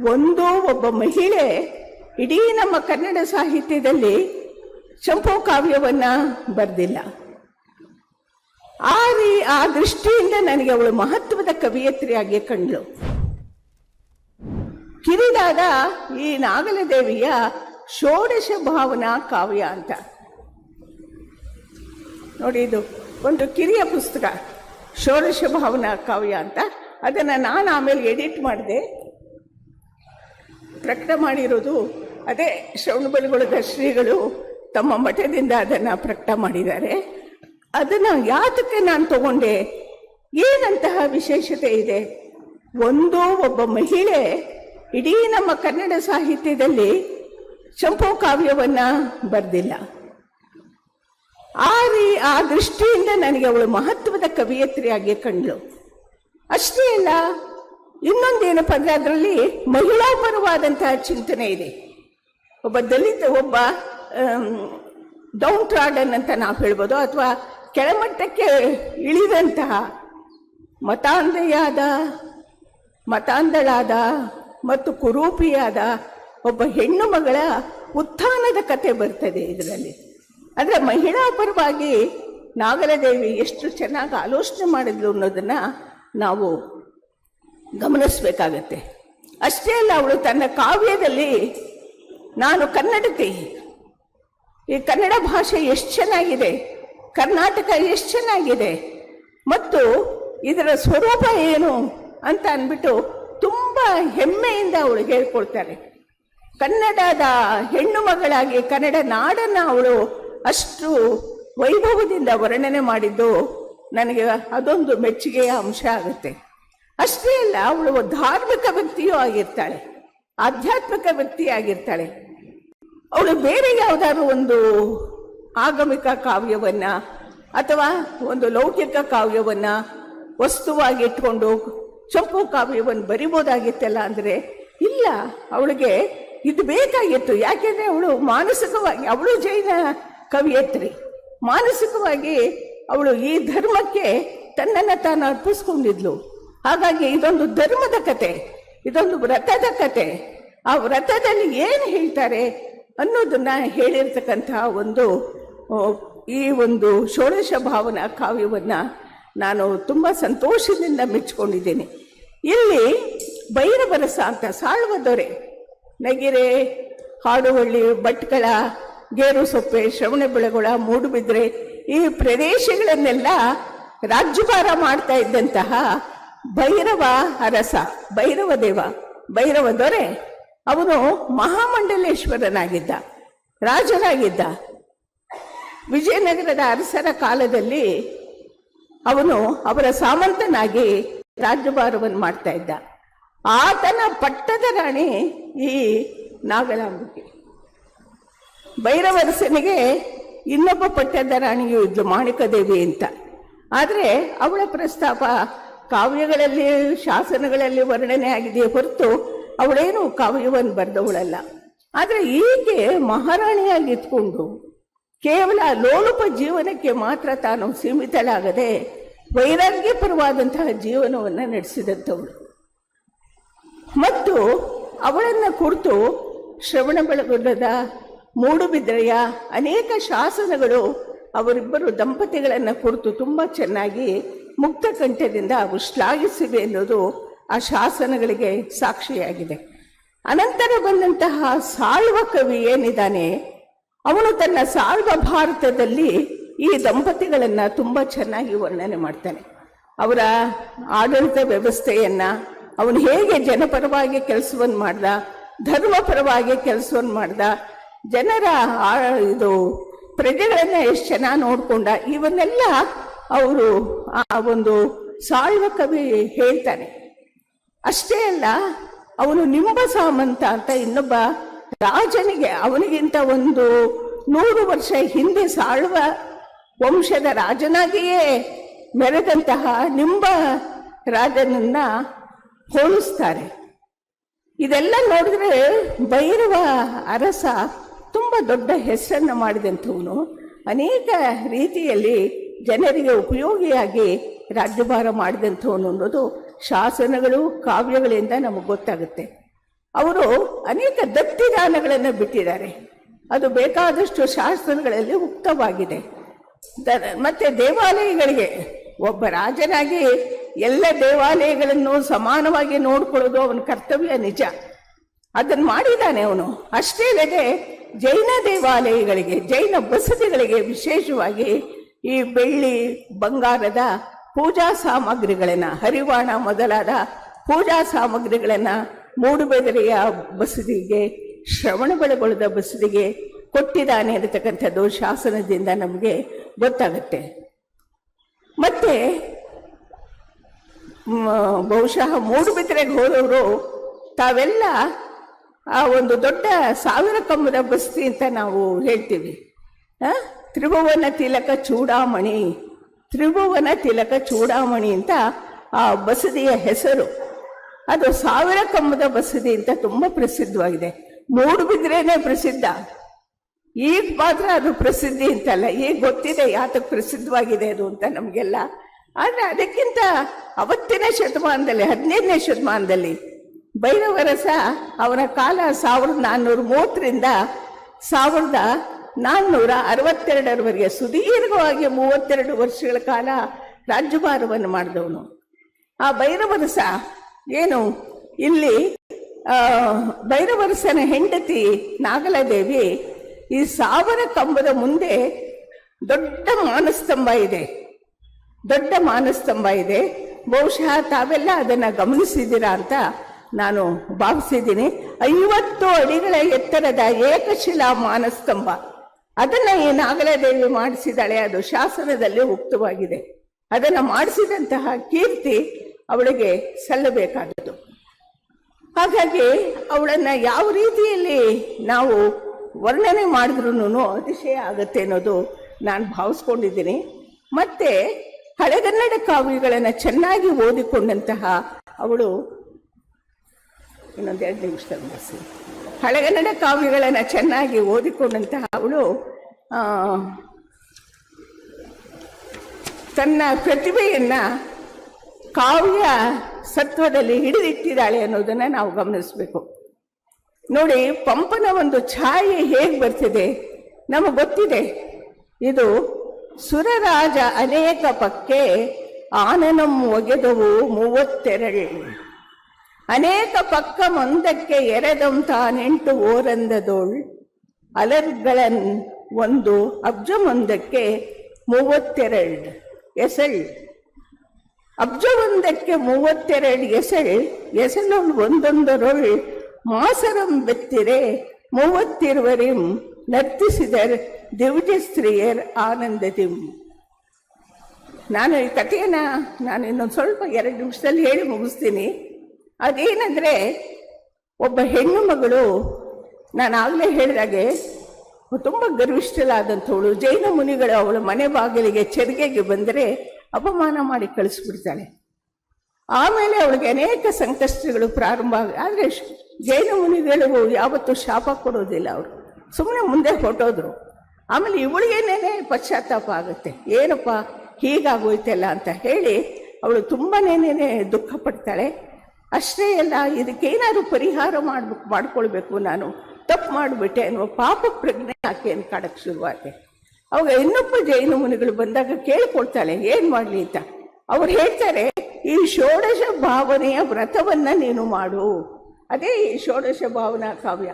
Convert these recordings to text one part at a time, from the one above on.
ಒಂದು ಒಬ್ಬ ಮಹಿಳೆ ಇಡೀ ನಮ್ಮ ಕನ್ನಡ ಸಾಹಿತ್ಯದಲ್ಲಿ ಚಂಪು ಕಾವ್ಯವನ್ನ ಬರೆದಿಲ್ಲ. ಆ ರೀ ಆ ದೃಷ್ಟಿಯಿಂದ ನನಗೆ ಅವಳು ಮಹತ್ವದ ಕವಿಯತ್ರಿಯಾಗಿ ಕಂಡಳು. ಕಿರಿದಾದ ಈ ನಾಗಲದೇವಿಯ ಷೋಡಶ ಭಾವನಾ ಕಾವ್ಯ ಅಂತ. ನೋಡಿ ಇದು ಒಂದು ಕಿರಿಯ ಪುಸ್ತಕ, ಷೋಡಶ ಭಾವನಾ ಕಾವ್ಯ ಅಂತ. ಅದನ್ನು ನಾನು ಆಮೇಲೆ ಎಡಿಟ್ ಮಾಡಿದೆ. ಪ್ರಕಟ ಮಾಡಿರೋದು ಅದೇ ಶ್ರವಣಬೆಳಗೊಳದ ಶ್ರೀಗಳು ತಮ್ಮ ಮಠದಿಂದ ಅದನ್ನು ಪ್ರಕಟ ಮಾಡಿದ್ದಾರೆ. ಅದನ್ನು ಯಾತಕ್ಕೆ ನಾನು ತಗೊಂಡೆ? ಏನಂತಹ ವಿಶೇಷತೆ ಇದೆ? ಒಂದೋ ಒಬ್ಬ ಮಹಿಳೆ ಇಡೀ ನಮ್ಮ ಕನ್ನಡ ಸಾಹಿತ್ಯದಲ್ಲಿ ಚಂಪು ಕಾವ್ಯವನ್ನು ಬರೆದಿಲ್ಲ. ಆ ರೀ ಆ ದೃಷ್ಟಿಯಿಂದ ನನಗೆ ಅವಳು ಮಹತ್ವದ ಕವಿಯತ್ರಿಯಾಗಿ ಕಂಡಳು. ಅಷ್ಟೇ ಅಲ್ಲ ಇನ್ನೊಂದೇನಪ್ಪ ಅಂದರೆ ಅದರಲ್ಲಿ ಮಹಿಳಾಪರವಾದಂತಹ ಚಿಂತನೆ ಇದೆ. ಒಬ್ಬ ದಲಿತ, ಒಬ್ಬ ಡೌನ್ ಟ್ರಾಡನ್ ಅಂತ ನಾವು ಹೇಳ್ಬೋದು, ಅಥವಾ ಕೆಳಮಟ್ಟಕ್ಕೆ ಇಳಿದಂತಹ ಮತಾಂಧೆಯಾದ, ಮತಾಂಧಳಾದ ಮತ್ತು ಕುರೂಪಿಯಾದ ಒಬ್ಬ ಹೆಣ್ಣು ಮಗಳ ಉತ್ಥಾನದ ಕತೆ ಬರ್ತದೆ ಇದರಲ್ಲಿ. ಅಂದರೆ ಮಹಿಳಾ ಪರವಾಗಿ ನಾಗರದೇವಿ ಎಷ್ಟು ಚೆನ್ನಾಗಿ ಆಲೋಚನೆ ಮಾಡಿದ್ಲು ಅನ್ನೋದನ್ನು ನಾವು ಗಮನಿಸಬೇಕಾಗತ್ತೆ. ಅಷ್ಟೇ ಅಲ್ಲ, ಅವಳು ತನ್ನ ಕಾವ್ಯದಲ್ಲಿ, ನಾನು ಕನ್ನಡತಿ ಈ ಕನ್ನಡ ಭಾಷೆ ಎಷ್ಟು ಚೆನ್ನಾಗಿದೆ, ಕರ್ನಾಟಕ ಎಷ್ಟು ಚೆನ್ನಾಗಿದೆ, ಮತ್ತು ಇದರ ಸ್ವರೂಪ ಏನು? ಅಂತ ಅಂದ್ಬಿಟ್ಟು ತುಂಬ ಹೆಮ್ಮೆಯಿಂದ ಅವಳು ಹೇಳ್ಕೊಳ್ತಾರೆ. ಕನ್ನಡದ ಹೆಣ್ಣು ಮಗಳಾಗಿ, ಕನ್ನಡ ನಾಡನ್ನು ಅವಳು ಅಷ್ಟು ವೈಭವದಿಂದ ವರ್ಣನೆ ಮಾಡಿದ್ದು, ನನಗೆ ಅದೊಂದು ಮೆಚ್ಚುಗೆಯ ಅಂಶ ಆಗುತ್ತೆ. ಅಷ್ಟೇ ಅಲ್ಲ, ಅವಳು ಧಾರ್ಮಿಕ ವ್ಯಕ್ತಿಯೂ ಆಗಿರ್ತಾಳೆ, ಆಧ್ಯಾತ್ಮಿಕ ವ್ಯಕ್ತಿ ಆಗಿರ್ತಾಳೆ. ಅವಳು ಬೇರೆ ಯಾವುದಾದ್ರು ಒಂದು ಆಗಮಿಕ ಕಾವ್ಯವನ್ನ ಅಥವಾ ಒಂದು ಲೌಕಿಕ ಕಾವ್ಯವನ್ನ ವಸ್ತುವಾಗಿ ಇಟ್ಕೊಂಡು ಚಂಪು ಕಾವ್ಯವನ್ನು ಬರಿಬೋದಾಗಿತ್ತಲ್ಲ ಅಂದ್ರೆ ಇಲ್ಲ, ಅವಳಿಗೆ ಇದು ಬೇಕಾಗಿತ್ತು. ಯಾಕೆಂದ್ರೆ ಅವಳು ಮಾನಸಿಕವಾಗಿ, ಅವಳು ಜೈನ ಕವಿಯತ್ರಿ. ಮಾನಸಿಕವಾಗಿ ಅವಳು ಈ ಧರ್ಮಕ್ಕೆ ತನ್ನನ್ನು ತಾನು ಅರ್ಪಿಸ್ಕೊಂಡಿದ್ಲು. ಹಾಗಾಗಿ ಇದೊಂದು ಧರ್ಮದ ಕತೆ, ಇದೊಂದು ವ್ರತದ ಕತೆ. ಆ ವ್ರತದಲ್ಲಿ ಏನು ಹೇಳ್ತಾರೆ ಅನ್ನೋದನ್ನ ಹೇಳಿರ್ತಕ್ಕಂತಹ ಒಂದು ಈ ಒಂದು ಷೋಡಶ ಭಾವನಾ ಕಾವ್ಯವನ್ನ ನಾನು ತುಂಬ ಸಂತೋಷದಿಂದ ಮೆಚ್ಚಿಕೊಂಡಿದ್ದೇನೆ ಇಲ್ಲಿ ಬೈರಬರಸ ಅಂತ ಸಾಳುವ ದೊರೆ, ನಗಿರೆ ಹಾಡುವಳ್ಳಿ ಭಟ್ಕಳ ಗೇರುಸೊಪ್ಪೆ ಶ್ರವಣಬೆಳಗೊಳ ಮೂಡುಬಿದ್ರೆ, ಈ ಪ್ರದೇಶಗಳನ್ನೆಲ್ಲ ರಾಜ್ಯಭಾರ ಮಾಡ್ತಾ ಇದ್ದಂತಹ ಭೈರವ ಅರಸ, ಭೈರವ ದೇವ, ಭೈರವ ದೊರೆ. ಅವನು ಮಹಾಮಂಡಲೇಶ್ವರನಾಗಿದ್ದ, ರಾಜನಾಗಿದ್ದ. ವಿಜಯನಗರದ ಅರಸರ ಕಾಲದಲ್ಲಿ ಅವನು ಅವರ ಸಾಮಂತನಾಗಿ ರಾಜ್ಯಭಾರವನ್ನು ಮಾಡ್ತಾ ಇದ್ದ. ಆತನ ಪಟ್ಟದ ರಾಣಿ ಈ ನಾಗಲಾಂಬಿಕೆ. ಭೈರವರಸನಿಗೆ ಇನ್ನೊಬ್ಬ ಪಟ್ಟದ ರಾಣಿಯು ಇದ್ಲು ಮಾಣಿಕದೇವಿ ಅಂತ. ಆದರೆ ಅವಳ ಪ್ರಸ್ತಾಪ ಕಾವ್ಯಗಳಲ್ಲಿ, ಶಾಸನಗಳಲ್ಲಿ ವರ್ಣನೆ ಆಗಿದೆಯೇ ಹೊರತು ಅವಳೇನು ಕಾವ್ಯವನ್ನು ಬರೆದವಳಲ್ಲ. ಆದರೆ ಈಕೆ ಮಹಾರಾಣಿಯಾಗಿ ಇದ್ಕೊಂಡು ಕೇವಲ ಲೋಲುಪ ಜೀವನಕ್ಕೆ ಮಾತ್ರ ತಾನು ಸೀಮಿತಳಾಗದೆ ವೈರಾಗ್ಯಪರವಾದಂತಹ ಜೀವನವನ್ನು ನಡೆಸಿದಂಥವಳು. ಮತ್ತು ಅವಳನ್ನು ಕುರಿತು ಶ್ರವಣ ಬೆಳಗೊಳ್ಳದ ಮೂಡುಬಿದ್ರೆಯ ಅನೇಕ ಶಾಸನಗಳು ಅವರಿಬ್ಬರು ದಂಪತಿಗಳನ್ನು ಕುರಿತು ತುಂಬ ಚೆನ್ನಾಗಿ ಮುಕ್ತ ಕಂಠದಿಂದ ಅವು ಶ್ಲಾಘಿಸಿವೆ ಅನ್ನೋದು ಆ ಶಾಸನಗಳಿಗೆ ಸಾಕ್ಷಿಯಾಗಿದೆ. ಅನಂತರ ಬಂದಂತಹ ಸಾಳ್ವ ಕವಿ ಏನಿದ್ದಾನೆ, ಅವನು ತನ್ನ ಸಾಳ್ವ ಭಾರತದಲ್ಲಿ ಈ ದಂಪತಿಗಳನ್ನ ತುಂಬ ಚೆನ್ನಾಗಿ ವರ್ಣನೆ ಮಾಡ್ತಾನೆ. ಅವರ ಆಡಳಿತ ವ್ಯವಸ್ಥೆಯನ್ನ ಅವನು ಹೇಗೆ ಜನಪರವಾಗಿ ಕೆಲಸವನ್ನು ಮಾಡ್ದ, ಧರ್ಮಪರವಾಗಿ ಕೆಲಸವನ್ನು ಮಾಡ್ದ, ಜನರ ಇದು ಪ್ರಜೆಗಳನ್ನ ಎಷ್ಟು ಚೆನ್ನಾಗಿ ನೋಡ್ಕೊಂಡ, ಇವನ್ನೆಲ್ಲ ಅವರು ಆ ಒಂದು ಸಾಳ್ವ ಕವಿ ಹೇಳ್ತಾನೆ ಅಷ್ಟೇ ಅಲ್ಲ, ಅವನು ನಿಂಬ ಸಾಮಂತ ಅಂತ ಇನ್ನೊಬ್ಬ ರಾಜನಿಗೆ ಅವನಿಗಿಂತ ಒಂದು ನೂರು ವರ್ಷ ಹಿಂದೆ ಸಾಳುವ ವಂಶದ ರಾಜನಾಗಿಯೇ ಮೆರೆದಂತಹ ನಿಂಬ ರಾಜನನ್ನ ಹೋಲಿಸ್ತಾರೆ. ಇದೆಲ್ಲ ನೋಡಿದ್ರೆ ಭೈರವ ಅರಸ ತುಂಬ ದೊಡ್ಡ ಹೆಸರನ್ನು ಮಾಡಿದಂಥವನು. ಅನೇಕ ರೀತಿಯಲ್ಲಿ ಜನರಿಗೆ ಉಪಯೋಗಿಯಾಗಿ ರಾಜ್ಯಭಾರ ಮಾಡಿದಂಥವನು ಅನ್ನೋದು ಶಾಸನಗಳು, ಕಾವ್ಯಗಳಿಂದ ನಮಗೆ ಗೊತ್ತಾಗುತ್ತೆ. ಅವರು ಅನೇಕ ದತ್ತಿದಾನಗಳನ್ನು ಬಿಟ್ಟಿದ್ದಾರೆ. ಅದು ಬೇಕಾದಷ್ಟು ಶಾಸನಗಳಲ್ಲಿ ಉಕ್ತವಾಗಿದೆ. ಮತ್ತೆ ದೇವಾಲಯಗಳಿಗೆ ಒಬ್ಬ ರಾಜನಾಗಿ ಎಲ್ಲ ದೇವಾಲಯಗಳನ್ನು ಸಮಾನವಾಗಿ ನೋಡ್ಕೊಳ್ಳೋದು ಅವನ ಕರ್ತವ್ಯ ನಿಜ. ಅದನ್ನು ಮಾಡಿದ್ದಾನೆ ಅವನು. ಅಷ್ಟೇ ಅಲ್ಲದೆ ಜೈನ ದೇವಾಲಯಗಳಿಗೆ, ಜೈನ ಬಸದಿಗಳಿಗೆ ವಿಶೇಷವಾಗಿ ಈ ಬೆಳ್ಳಿ ಬಂಗಾರದ ಪೂಜಾ ಸಾಮಗ್ರಿಗಳನ್ನ, ಹರಿವಾಣ ಮೊದಲಾದ ಪೂಜಾ ಸಾಮಗ್ರಿಗಳನ್ನ ಮೂಡುಬೆದರೆಯ ಬಸದಿಗೆ ಶ್ರವಣಬೆಳಗೊಳದ ಬಸದಿಗೆ ಕೊಟ್ಟಿದ್ದಾನೆ ಅನ್ನತಕ್ಕಂಥದ್ದು ಶಾಸನದಿಂದ ನಮಗೆ ಗೊತ್ತಾಗುತ್ತೆ ಮತ್ತೆ ಬಹುಶಃ ಮೂಡುಬಿದ್ರೆಗೆ ಹೋದವರು ತಾವೆಲ್ಲ ಆ ಒಂದು ದೊಡ್ಡ ಸಾವಿರ ಕಂಬದ ಬಸ್ತಿ ಅಂತ ನಾವು ಹೇಳ್ತೀವಿ? ತ್ರಿಭುವನ ತಿಲಕ ಚೂಡಾಮಣಿ, ತ್ರಿಭುವನ ತಿಲಕ ಚೂಡಾಮಣಿ ಅಂತ ಆ ಬಸದಿಯ ಹೆಸರು. ಅದು ಸಾವಿರ ಕಂಬದ ಬಸದಿ ಅಂತ ತುಂಬ ಪ್ರಸಿದ್ಧವಾಗಿದೆ. ಮೂಡುಬಿದ್ರೇನೆ ಪ್ರಸಿದ್ಧ. ಈಗ ಮಾತ್ರ ಅದು ಪ್ರಸಿದ್ಧಿ ಅಂತಲ್ಲ, ಈಗ ಗೊತ್ತಿದೆ ಯಾತಕ್ಕೆ ಪ್ರಸಿದ್ಧವಾಗಿದೆ ಅದು ಅಂತ ನಮಗೆಲ್ಲ. ಆದರೆ ಅದಕ್ಕಿಂತ ಅವತ್ತಿನ ಶತಮಾನದಲ್ಲಿ, ಹದಿನೈದನೇ ಶತಮಾನದಲ್ಲಿ ಭೈರವರಸ ಅವನ ಕಾಲ ಸಾವಿರದ ನಾನ್ನೂರ ಮೂವತ್ತರಿಂದ ಸಾವಿರದ ನಾನ್ನೂರ ಅರವತ್ತೆರಡರವರೆಗೆ ಸುದೀರ್ಘವಾಗಿ ಮೂವತ್ತೆರಡು ವರ್ಷಗಳ ಕಾಲ ರಾಜ್ಯಭಾರವನ್ನು ಮಾಡಿದವನು. ಆ ಭೈರವರಸ ಏನು? ಇಲ್ಲಿ ಭೈರವರಸನ ಹೆಂಡತಿ ನಾಗಲದೇವಿ ಈ ಸಾವರ ಕಂಬದ ಮುಂದೆ ದೊಡ್ಡ ಮಾನಸ್ತಂಭ ಇದೆ. ದೊಡ್ಡ ಮಾನಸ್ತಂಭ ಇದೆ. ಬಹುಶಃ ತಾವೆಲ್ಲ ಅದನ್ನ ಗಮನಿಸಿದ್ದೀರಾ ಅಂತ ನಾನು ಭಾವಿಸಿದ್ದೀನಿ. ಐವತ್ತು ಅಡಿಗಳ ಎತ್ತರದ ಏಕಶಿಲಾ ಮಾನಸ್ತಂಭ. ಅದನ್ನ ಈ ನಾಗಲದೇವಿ ಮಾಡಿಸಿದಾಳೆ, ಅದು ಶಾಸನದಲ್ಲಿ ಉಕ್ತವಾಗಿದೆ ಅದನ್ನ ಮಾಡಿಸಿದಂತಹ ಕೀರ್ತಿ ಅವಳಿಗೆ ಸಲ್ಲಬೇಕಾದದ್ದು. ಹಾಗಾಗಿ ಅವಳನ್ನ ಯಾವ ರೀತಿಯಲ್ಲಿ ನಾವು ವರ್ಣನೆ ಮಾಡಿದ್ರೂ ಅತಿಶಯ ಆಗತ್ತೆ ಅನ್ನೋದು ನಾನು ಭಾವಿಸ್ಕೊಂಡಿದ್ದೀನಿ. ಮತ್ತೆ ಹಳೆಗನ್ನಡ ಕಾವ್ಯಗಳನ್ನು ಚೆನ್ನಾಗಿ ಓದಿಕೊಂಡಂತಹ ಅವಳು ಇನ್ನೊಂದೆರಡು ನಿಮಿಷದಲ್ಲಿ ಮುಗಿಸಿ ಹಳೆಗನ್ನಡ ಕಾವ್ಯಗಳನ್ನು ಚೆನ್ನಾಗಿ ಓದಿಕೊಂಡಂತಹ ಅವಳು ತನ್ನ ಪ್ರತಿಭೆಯನ್ನ ಕಾವ್ಯ ಸತ್ವದಲ್ಲಿ ಹಿಡಿದಿಟ್ಟಿದ್ದಾಳೆ ಅನ್ನೋದನ್ನ ನಾವು ಗಮನಿಸಬೇಕು. ನೋಡಿ, ಪಂಪನ ಒಂದು ಛಾಯೆ ಹೇಗೆ ಬರ್ತಿದೆ? ನಮಗೆ ಗೊತ್ತಿದೆ. ಇದು ಸುರರಾಜ ಅನೇಕ ಪಕ್ಕೆ ಆನನಂ ಒಗೆದವು ಮೂವತ್ತೆರಡು. ಅನೇಕ ಪಕ್ಕ ಮಂದಕ್ಕೆ ಎರೆದಂ ತಾನೆಂಟು ಓರಂದದೋಳ್ ಅಲರ್ಗಳನ್ ಒಂದು ಅಬ್ಜಮೊಂದಕ್ಕೆ ಮೂವತ್ತೆರಡು ಎಸಳ್ ಅಬ್ಜವೊಂದಕ್ಕೆ ಮೂವತ್ತೆರಡು ಎಸಳ್ ಎಸಳು ಒಂದೊಂದರೊಳ್ ಮಾಸರಂ ಬೆತ್ತಿರೆ ಮೂವತ್ತಿರುವರಿಂ ನರ್ತಿಸಿದರ್ ದಿವ್ಯ ಸ್ತ್ರೀಯರ್ ಆನಂದದಿಂ ನಾನು ಈ ಕಥೆಯನ್ನ ನಾನು ಇನ್ನೊಂದು ಸ್ವಲ್ಪ ಎರಡು ನಿಮಿಷದಲ್ಲಿ ಹೇಳಿ ಮುಗಿಸ್ತೀನಿ ಅದೇನಂದ್ರೆ ಒಬ್ಬ ಹೆಣ್ಣು ಮಗಳು ನಾನು ಆಗಲೇ ಹೇಳಿದಾಗೆ ತುಂಬ ಗರ್ವಿಷ್ಠಲಾದಂಥವಳು ಜೈನ ಮುನಿಗಳು ಅವಳ ಮನೆ ಬಾಗಿಲಿಗೆ ಚೆರಿಗೆಗೆ ಬಂದರೆ ಅಪಮಾನ ಮಾಡಿ ಕಳಿಸ್ಬಿಡ್ತಾಳೆ. ಆಮೇಲೆ ಅವಳಿಗೆ ಅನೇಕ ಸಂಕಷ್ಟಗಳು ಪ್ರಾರಂಭ ಆಗ ಆದರೆ ಜೈನ ಮುನಿಗಳು ಯಾವತ್ತೂ ಶಾಪ ಕೊಡೋದಿಲ್ಲ ಅವರು. ಸುಮ್ಮನೆ ಮುಂದೆ ಹೊಟ್ಟೋದ್ರು ಆಮೇಲೆ ಇವಳಿಗೇನೇನೆ ಪಶ್ಚಾತ್ತಾಪ ಆಗುತ್ತೆ. ಏನಪ್ಪ ಹೀಗಾಗೋಯ್ತಲ್ಲ ಅಂತ ಹೇಳಿ ಅವಳು ತುಂಬಾನೇನೇ ದುಃಖ ಪಡ್ತಾಳೆ ಅಷ್ಟೇ ಅಲ್ಲ ಇದಕ್ಕೇನಾದ್ರು ಪರಿಹಾರ ಮಾಡ್ಬೇಕು ಮಾಡ್ಕೊಳ್ಬೇಕು ನಾನು. ತಪ್ಪು ಮಾಡಿಬಿಟ್ಟೆ ಅನ್ನುವ ಪಾಪ ಪ್ರಜ್ಞೆ ಆಕೆಯನ್ನು ಕಾಡಕ್ಕೆ ಶುರುವಾಗಿದೆ ಅವಾಗ ಇನ್ನೊಬ್ಬ ಜೈನ ಮುನಿಗಳು ಬಂದಾಗ ಕೇಳ್ಕೊಳ್ತಾಳೆ, ಏನು ಮಾಡಲಿ ಅಂತ. ಅವ್ರು ಹೇಳ್ತಾರೆ, ಈ ಷೋಡಶ ಭಾವನೆಯ ವ್ರತವನ್ನ ನೀನು ಮಾಡು. ಅದೇ ಈ ಷೋಡಶ ಭಾವನಾ ಕಾವ್ಯ.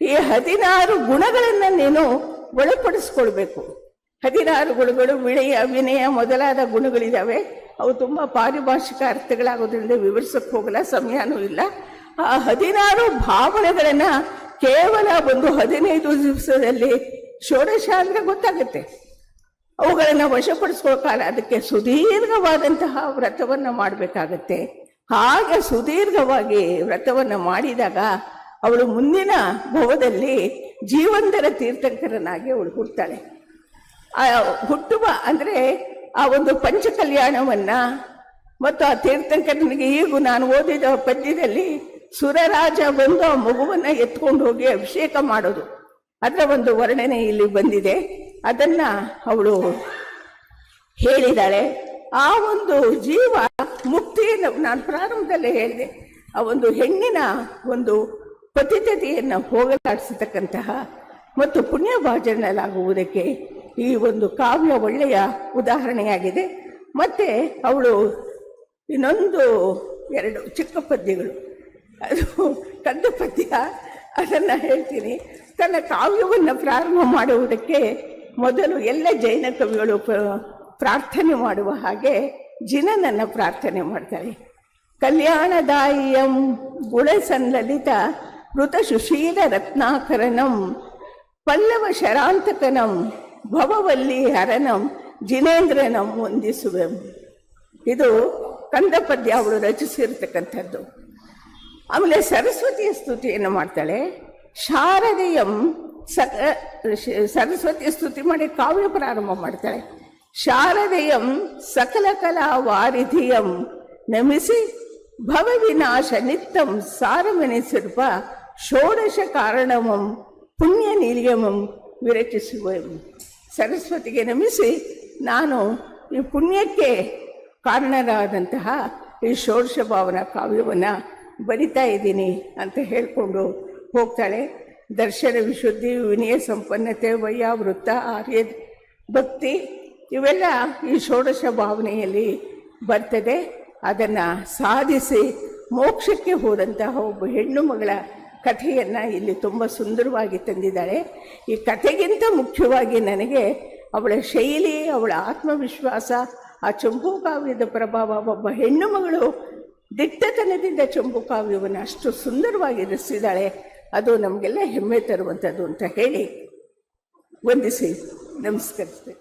ಈ ಹದಿನಾರು ಗುಣಗಳನ್ನ ನೀನು ಒಳಪಡಿಸ್ಕೊಳ್ಬೇಕು. ಹದಿನಾರು ಗುಣಗಳು, ವಿನಯ ವಿನಯ ಮೊದಲಾದ ಗುಣಗಳಿದಾವೆ. ಅವು ತುಂಬ ಪಾರಿಭಾಷಿಕ ಅರ್ಥಗಳಾಗೋದ್ರಿಂದ ವಿವರಿಸಕ್ಕೆ ಹೋಗಲ್ಲ, ಸಮಯನೂ ಇಲ್ಲ. ಆ ಹದಿನಾರು ಭಾವನೆಗಳನ್ನು ಕೇವಲ ಒಂದು ಹದಿನೈದು ದಿವಸದಲ್ಲಿ ಷೋಡಶ ಅಂದ್ರೆ ಗೊತ್ತಾಗುತ್ತೆ. ಅವುಗಳನ್ನು ವಶಪಡಿಸ್ಕೊಳ್ಕಾಲ ಅದಕ್ಕೆ ಸುದೀರ್ಘವಾದಂತಹ ವ್ರತವನ್ನ ಮಾಡಬೇಕಾಗತ್ತೆ. ಹಾಗೆ ಸುದೀರ್ಘವಾಗಿ ವ್ರತವನ್ನ ಮಾಡಿದಾಗ ಅವಳು ಮುಂದಿನ ಭವದಲ್ಲಿ ಜೀವಂತರ ತೀರ್ಥಂಕರನಾಗಿ ಅವಳು ಹುಡ್ತಾಳೆ ಹುಟ್ಟುವ ಅಂದ್ರೆ ಆ ಒಂದು ಪಂಚ ಕಲ್ಯಾಣವನ್ನ ಮತ್ತು ಆ ತೀರ್ಥಂಕರನಿಗೆ ಈಗ ನಾನು ಓದಿದ ಪದ್ಯದಲ್ಲಿ ಸುರರಾಜ ಬಂದು ಆ ಮಗುವನ್ನ ಎತ್ಕೊಂಡು ಹೋಗಿ ಅಭಿಷೇಕ ಮಾಡೋದು. ಅದರ ಒಂದು ವರ್ಣನೆ ಇಲ್ಲಿ ಬಂದಿದೆ. ಅದನ್ನ ಅವಳು ಹೇಳಿದಾಳೆ. ಆ ಒಂದು ಜೀವ ಮುಕ್ತಿಯನ್ನು ನಾನು ಪ್ರಾರಂಭದಲ್ಲಿ ಹೇಳಿದೆ. ಆ ಒಂದು ಹೆಣ್ಣಿನ ಒಂದು ಪತಿತತೆಯನ್ನು ಹೋಗಲಾಡಿಸತಕ್ಕಂತಹ ಮತ್ತು ಪುಣ್ಯಭಾಜನಲಾಗುವುದಕ್ಕೆ ಈ ಒಂದು ಕಾವ್ಯ ಒಳ್ಳೆಯ ಉದಾಹರಣೆಯಾಗಿದೆ. ಮತ್ತೆ ಅವಳು ಇನ್ನೊಂದು ಎರಡು ಚಿಕ್ಕ ಪದ್ಯಗಳು. ಅದು ಕಂದ ಪದ್ಯ, ಅದನ್ನು ಹೇಳ್ತೀನಿ. ತನ್ನ ಕಾವ್ಯವನ್ನು ಪ್ರಾರಂಭ ಮಾಡುವುದಕ್ಕೆ ಮೊದಲು ಎಲ್ಲ ಜೈನ ಕವಿಗಳು ಪ್ರ- ಪ್ರಾರ್ಥನೆ ಮಾಡುವ ಹಾಗೆ ಜಿನನನ್ನು ಪ್ರಾರ್ಥನೆ ಮಾಡ್ತಾರೆ. ಕಲ್ಯಾಣದಾಯಿಯಂ ಗುಣಸನ್ಲಲಿತ ಮೃತ ಸುಶೀಲ ರತ್ನಾಕರನಂ ಪಲ್ಲವ ಶರಾಂತಕನಂ ಭವವಲ್ಲಿ ಹರನಂ ಜಿನೇಂದ್ರನಂ ವಂದಿಸುವೆಂ. ಇದು ಕಂದ ಪದ್ಯ ಅವಳು ರಚಿಸಿರ್ತಕ್ಕಂಥದ್ದು. ಆಮೇಲೆ ಸರಸ್ವತಿಯ ಸ್ತುತಿಯನ್ನು ಮಾಡ್ತಾಳೆ. ಶಾರದೆಯಂ ಸಕ ಸರಸ್ವತಿಯ ಸ್ತುತಿ ಮಾಡಿ ಕಾವ್ಯ ಪ್ರಾರಂಭ ಮಾಡ್ತಾಳೆ. ಶಾರದೆಯಂ ಸಕಲ ಕಲಾ ವಾರಿಧಿಯಂ ನಮಿಸಿ ಭವ ವಿನಾಶ ನಿತ್ತಂ ಸಾರಮೆನಿಸಿರುವ ಷೋಡಶ ಕಾರಣಮಂ ಪುಣ್ಯ ನೀಲ್ಯಮಂ ವಿರಚಿಸುವೆವು ಸರಸ್ವತಿಗೆ ನಮಿಸಿ ನಾನು ಈ ಪುಣ್ಯಕ್ಕೆ ಕಾರಣರಾದಂತಹ ಈ ಷೋಡಶ ಭಾವನ ಕಾವ್ಯವನ್ನು ಬರಿತಾ ಇದ್ದೀನಿ ಅಂತ ಹೇಳಿಕೊಂಡು ಹೋಗ್ತಾಳೆ. ದರ್ಶನ ವಿಶುದ್ಧಿ, ವಿನಯ ಸಂಪನ್ನತೆ ವಯ್ಯಾವೃತ್ತ ಆರ್ಯ ಭಕ್ತಿ ಇವೆಲ್ಲ ಈ ಷೋಡಶ ಭಾವನೆಯಲ್ಲಿ ಬರ್ತದೆ. ಅದನ್ನು ಸಾಧಿಸಿ ಮೋಕ್ಷಕ್ಕೆ ಹೋದಂತಹ ಒಬ್ಬ ಹೆಣ್ಣು ಮಗಳ ಕಥೆಯನ್ನು ಇಲ್ಲಿ ತುಂಬ ಸುಂದರವಾಗಿ ತಂದಿದ್ದಾಳೆ ಈ ಕಥೆಗಿಂತ ಮುಖ್ಯವಾಗಿ ನನಗೆ ಅವಳ ಶೈಲಿ, ಅವಳ ಆತ್ಮವಿಶ್ವಾಸ, ಆ ಚಂಪು ಕಾವ್ಯದ ಪ್ರಭಾವ, ಒಬ್ಬ ಹೆಣ್ಣು ಮಗಳು ದಿಟ್ಟತನದಿಂದ ಚಂಪು ಕಾವ್ಯವನ್ನು ಅಷ್ಟು ಸುಂದರವಾಗಿ ರಚಿಸಿದ್ದಾಳೆ. ಅದು ನಮಗೆಲ್ಲ ಹೆಮ್ಮೆ ತರುವಂಥದ್ದು ಅಂತ ಹೇಳಿ ವಂದಿಸಿ, ನಮಸ್ಕರಿಸ್ತೇನೆ.